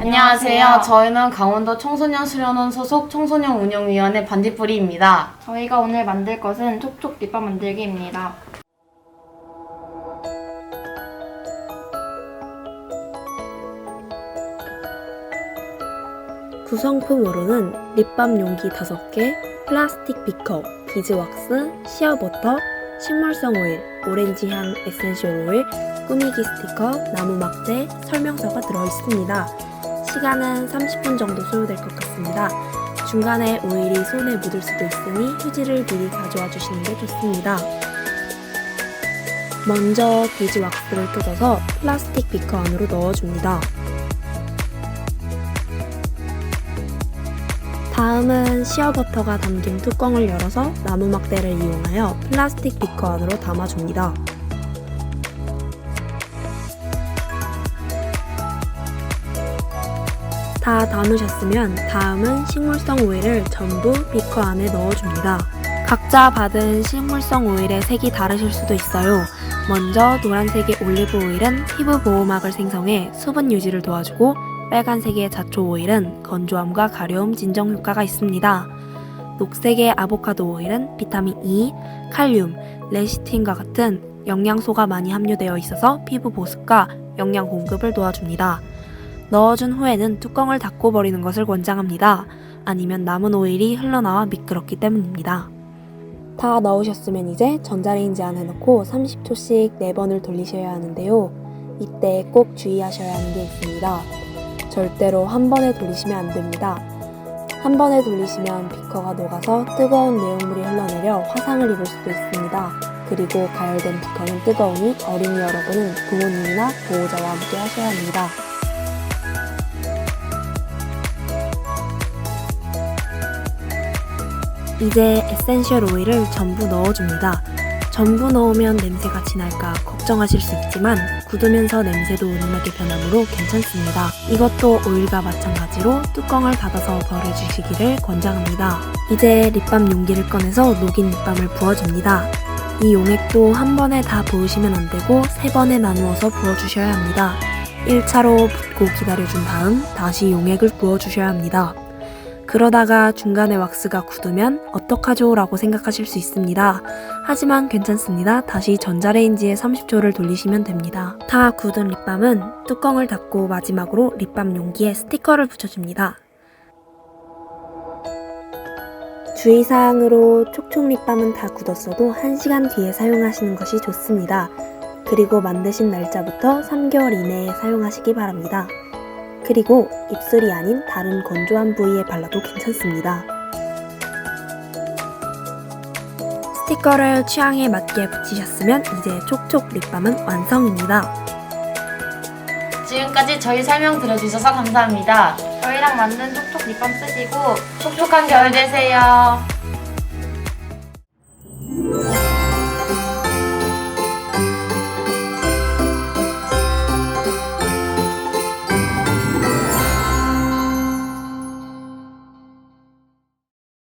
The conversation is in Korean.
안녕하세요. 저희는 강원도 청소년 수련원 소속 청소년 운영위원회 반딧불이입니다. 저희가 오늘 만들 것은 촉촉 립밤 만들기입니다. 구성품으로는 립밤 용기 5개, 플라스틱 비커, 비즈왁스, 시어버터, 식물성 오일, 오렌지 향 에센셜 오일, 꾸미기 스티커, 나무 막대, 설명서가 들어있습니다. 시간은 30분 정도 소요될 것 같습니다. 중간에 오일이 손에 묻을 수도 있으니 휴지를 미리 가져와 주시는 게 좋습니다. 먼저 비즈 왁스를 뜯어서 플라스틱 비커 안으로 넣어줍니다. 다음은 시어버터가 담긴 뚜껑을 열어서 나무 막대를 이용하여 플라스틱 비커 안으로 담아줍니다. 다 담으셨으면 다음은 식물성 오일을 전부 비커 안에 넣어줍니다. 각자 받은 식물성 오일의 색이 다르실 수도 있어요. 먼저 노란색의 올리브 오일은 피부 보호막을 생성해 수분 유지를 도와주고 빨간색의 자초 오일은 건조함과 가려움 진정 효과가 있습니다. 녹색의 아보카도 오일은 비타민 E, 칼륨, 레시틴과 같은 영양소가 많이 함유되어 있어서 피부 보습과 영양 공급을 도와줍니다. 넣어준 후에는 뚜껑을 닫고 버리는 것을 권장합니다. 아니면 남은 오일이 흘러나와 미끄럽기 때문입니다. 다 넣으셨으면 이제 전자레인지 안에 넣고 30초씩 4번을 돌리셔야 하는데요. 이때 꼭 주의하셔야 하는 게 있습니다. 절대로 한 번에 돌리시면 안 됩니다. 한 번에 돌리시면 비커가 녹아서 뜨거운 내용물이 흘러내려 화상을 입을 수도 있습니다. 그리고 가열된 비커는 뜨거우니 어린이 여러분은 부모님이나 보호자와 함께 하셔야 합니다. 이제 에센셜 오일을 전부 넣어줍니다. 전부 넣으면 냄새가 진할까 걱정하실 수 있지만 굳으면서 냄새도 은은하게 변하므로 괜찮습니다. 이것도 오일과 마찬가지로 뚜껑을 닫아서 버려주시기를 권장합니다. 이제 립밤 용기를 꺼내서 녹인 립밤을 부어줍니다. 이 용액도 한 번에 다 부으시면 안 되고 세 번에 나누어서 부어주셔야 합니다. 1차로 붓고 기다려준 다음 다시 용액을 부어주셔야 합니다. 그러다가 중간에 왁스가 굳으면 어떡하죠? 라고 생각하실 수 있습니다. 하지만 괜찮습니다. 다시 전자레인지에 30초를 돌리시면 됩니다. 다 굳은 립밤은 뚜껑을 닫고 마지막으로 립밤 용기에 스티커를 붙여줍니다. 주의사항으로 촉촉 립밤은 다 굳었어도 1시간 뒤에 사용하시는 것이 좋습니다. 그리고 만드신 날짜부터 3개월 이내에 사용하시기 바랍니다. 그리고 입술이 아닌 다른 건조한 부위에 발라도 괜찮습니다. 스티커를 취향에 맞게 붙이셨으면 이제 촉촉 립밤은 완성입니다. 지금까지 저희 설명 들어주셔서 감사합니다. 저희랑 만든 촉촉 립밤 쓰시고 촉촉한 겨울 되세요.